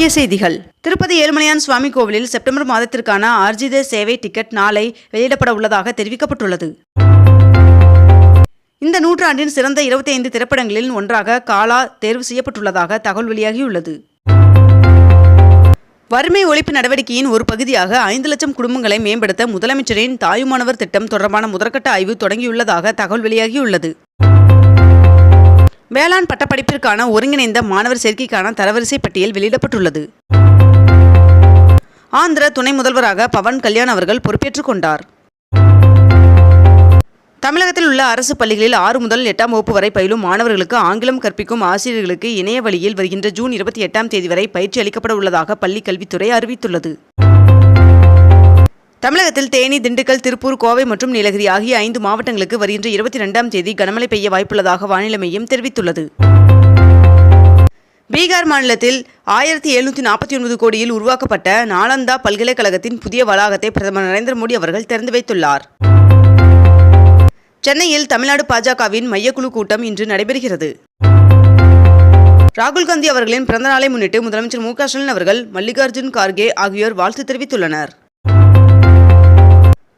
முக்கிய செய்திகள். திருப்பதி ஏழுமலையான் சுவாமி கோவிலில் செப்டம்பர் மாதத்திற்கான ஆர்ஜித சேவை டிக்கெட் நாளை வெளியிடப்பட உள்ளதாக தெரிவிக்கப்பட்டுள்ளது. இந்த நூற்றாண்டின் சிறந்த 25 திரைப்படங்களில் ஒன்றாக காலா தேர்வு செய்யப்பட்டுள்ளதாக தகவல் வெளியாகியுள்ளது. வறுமை ஒழிப்பு நடவடிக்கையின் ஒரு பகுதியாக ஐந்து லட்சம் குடும்பங்களை மேம்படுத்த முதலமைச்சரின் தாயுமானவர் திட்டம் தொடர்பான முதற்கட்ட ஆய்வு தொடங்கியுள்ளதாக தகவல் வெளியாகியுள்ளது. வேளாண் பட்டப்படிப்பிற்கான ஒருங்கிணைந்த மாணவர் சேர்க்கைக்கான தரவரிசை பட்டியல் வெளியிடப்பட்டுள்ளது. ஆந்திர துணை முதல்வராக பவன் கல்யாண் அவர்கள் பொறுப்பேற்றுக் கொண்டார். தமிழகத்தில் உள்ள அரசு பள்ளிகளில் ஆறு முதல் எட்டாம் வகுப்பு வரை பயிலும் மாணவர்களுக்கு ஆங்கிலம் கற்பிக்கும் ஆசிரியர்களுக்கு இணைய வழியில் வருகின்ற ஜூன் இருபத்தி எட்டாம் தேதி வரை பயிற்சி அளிக்கப்பட உள்ளதாக பள்ளி கல்வித்துறை அறிவித்துள்ளது. தமிழகத்தில் தேனி திண்டுக்கல் திருப்பூர் கோவை மற்றும் நீலகிரி ஆகிய ஐந்து மாவட்டங்களுக்கு வருகின்ற இருபத்தி ரெண்டாம் தேதி கனமழை பெய்ய வாய்ப்புள்ளதாக வானிலை மையம் தெரிவித்துள்ளது. பீகார் மாநிலத்தில் ஆயிரத்தி எழுநூற்றி நாற்பத்தி ஒன்பது கோடியில் உருவாக்கப்பட்ட நாலந்தா பல்கலைக்கழகத்தின் புதிய வளாகத்தை பிரதமர் நரேந்திர மோடி அவர்கள் திறந்து வைத்துள்ளார். சென்னையில் தமிழ்நாடு பாஜகவின் மையக்குழு கூட்டம் இன்று நடைபெறுகிறது. ராகுல் காந்தி அவர்களின் பிறந்த நாளை முன்னிட்டு முதலமைச்சர் மு க ஸ்டாலின் அவர்கள் மல்லிகார்ஜுன் கார்கே ஆகியோர் வாழ்த்து தெரிவித்துள்ளனர்.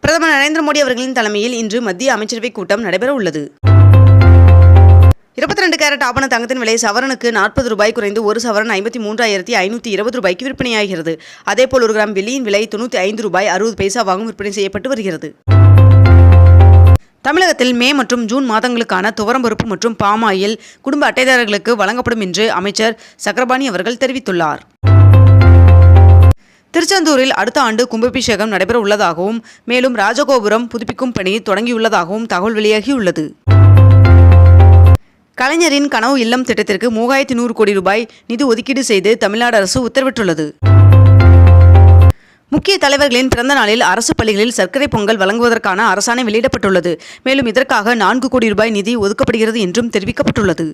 பிரதமர் நரேந்திர மோடி அவர்களின் தலைமையில் இன்று மத்திய அமைச்சரவைக் கூட்டம் நடைபெற உள்ளது இருபத்தி ரெண்டு கேரட் ஆபண தங்கத்தின் விலை சவரனுக்கு நாற்பது ரூபாய் குறைந்து ஒரு சவரன் ஐம்பத்தி மூன்றாயிரத்தி ஐநூற்றி இருபது ரூபாய்க்கு விற்பனையாகிறது. அதேபோல் ஒரு கிராம் வெள்ளியின் விலை தொண்ணூற்றி ஐந்து ரூபாய் அறுபது பைசாவாகவும் விற்பனை செய்யப்பட்டு வருகிறது. தமிழகத்தில் மே மற்றும் ஜூன் மாதங்களுக்கான துவரம்பருப்பு மற்றும் பாமாயில் குடும்ப அட்டைதாரர்களுக்கு வழங்கப்படும் என்று அமைச்சர் சக்கரபாணி அவர்கள் தெரிவித்துள்ளார். திருச்செந்தூரில் அடுத்த ஆண்டு கும்பாபிஷேகம் நடைபெற உள்ளதாகவும் மேலும் ராஜகோபுரம் புதுப்பிக்கும் பணி தொடங்கியுள்ளதாகவும் தகவல் வெளியாகியுள்ளது. கலைஞரின் கனவு இல்லம் திட்டத்திற்கு மூவாயிரத்தி நூறு கோடி ரூபாய் நிதி ஒதுக்கீடு செய்து தமிழ்நாடு அரசு உத்தரவிட்டுள்ளது. முக்கிய தலைவர்களின் பிறந்த நாளில் அரசு பள்ளிகளில் சர்க்கரை பொங்கல் வழங்குவதற்கான அரசாணை வெளியிடப்பட்டுள்ளது. மேலும் இதற்காக நான்கு கோடி ரூபாய் நிதி ஒதுக்கப்படுகிறது என்றும் தெரிவிக்கப்பட்டுள்ளது.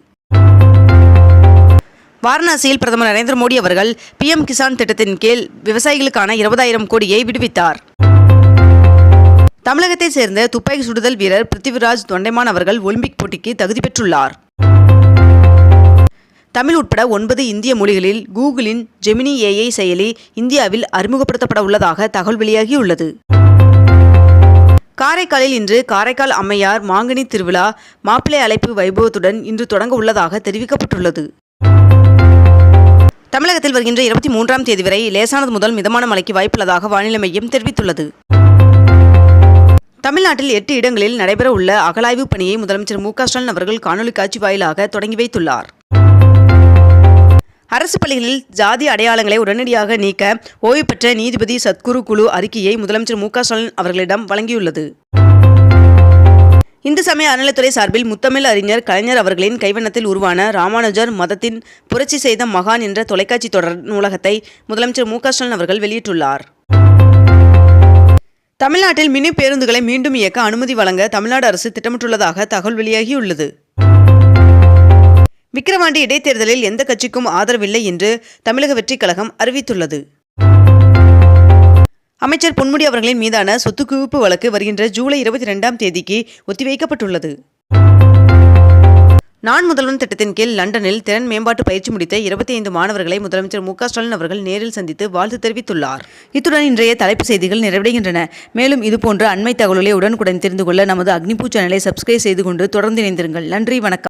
வாரணாசியில் பிரதமர் நரேந்திர மோடி அவர்கள் பிஎம் கிசான் திட்டத்தின் கீழ் விவசாயிகளுக்கான இருபதாயிரம் கோடியை விடுவித்தார். தமிழகத்தைச் சேர்ந்த துப்பாக்கி சுடுதல் வீரர் பிருத்திவிராஜ் தொண்டைமான் அவர்கள் ஒலிம்பிக் போட்டிக்கு தகுதி பெற்றுள்ளார். தமிழ் உட்பட ஒன்பது இந்திய மொழிகளில் கூகுளின் ஜெமினி ஏஐ செயலி இந்தியாவில் அறிமுகப்படுத்தப்பட உள்ளதாக தகவல் வெளியாகியுள்ளது. காரைக்காலில் இன்று காரைக்கால் அம்மையார் மாங்கனி திருவிழா மாப்பிள்ளை அழைப்பு வைபவத்துடன் இன்று தொடங்க உள்ளதாக தெரிவிக்கப்பட்டுள்ளது. தமிழகத்தில் வருகின்ற இருபத்தி மூன்றாம் தேதி வரை லேசானது முதல் மிதமான மழைக்கு வாய்ப்புள்ளதாக வானிலை மையம் தெரிவித்துள்ளது. தமிழ்நாட்டில் எட்டு இடங்களில் நடைபெற உள்ள அகலாய்வு பணியை முதலமைச்சர் மு ஸ்டாலின் அவர்கள் காணொலி காட்சி வாயிலாக தொடங்கி வைத்துள்ளார். அரசு பள்ளிகளில் ஜாதி அடையாளங்களை உடனடியாக நீக்க ஓய்வு பெற்ற நீதிபதி சத்குரு குழு அறிக்கையை முதலமைச்சர் மு ஸ்டாலின் அவர்களிடம் வழங்கியுள்ளது. இந்து சமய அறநிலைத்துறை சார்பில் முத்தமிழ் அறிஞர் கலைஞர் அவர்களின் கைவண்ணத்தில் உருவான ராமானுஜர் மதத்தின் புரட்சி செய்த மகான் என்ற தொலைக்காட்சி தொடர் நூலகத்தை முதலமைச்சர் மு ஸ்டாலின் அவர்கள் வெளியிட்டுள்ளார். தமிழ்நாட்டில் மினி பேருந்துகளை மீண்டும் இயக்க அனுமதி வழங்க தமிழ்நாடு அரசு திட்டமிட்டுள்ளதாக தகவல் வெளியாகியுள்ளது. விக்கிரவாண்டி இடைத்தேர்தலில் எந்த கட்சிக்கும் ஆதரவில்லை என்று தமிழக வெற்றிக் கழகம் அறிவித்துள்ளது. அமைச்சர் பொன்முடி அவர்களின் மீதான சொத்து குவிப்பு வழக்கு வருகின்ற ஜூலை இருபத்தி ரெண்டாம் தேதிக்கு ஒத்திவைக்கப்பட்டுள்ளது. நான் முதல்வன் திட்டத்தின் கீழ் லண்டனில் திறன் மேம்பாட்டு பயிற்சி முடித்த இருபத்தி ஐந்து மாணவர்களை முதலமைச்சர் மு ஸ்டாலின் அவர்கள் நேரில் சந்தித்து வாழ்த்து தெரிவித்துள்ளார். இத்துடன் இன்றைய தலைப்புச் செய்திகள் நிறைவடைகின்றன. மேலும் இதுபோன்ற அண்மை தகவல்களை உடனுக்குடன் தெரிந்து கொள்ள நமது அக்னிபூ சேனலை சப்ஸ்கிரைப் செய்து கொண்டு தொடர்ந்து இணைந்திருங்கள். நன்றி வணக்கம்.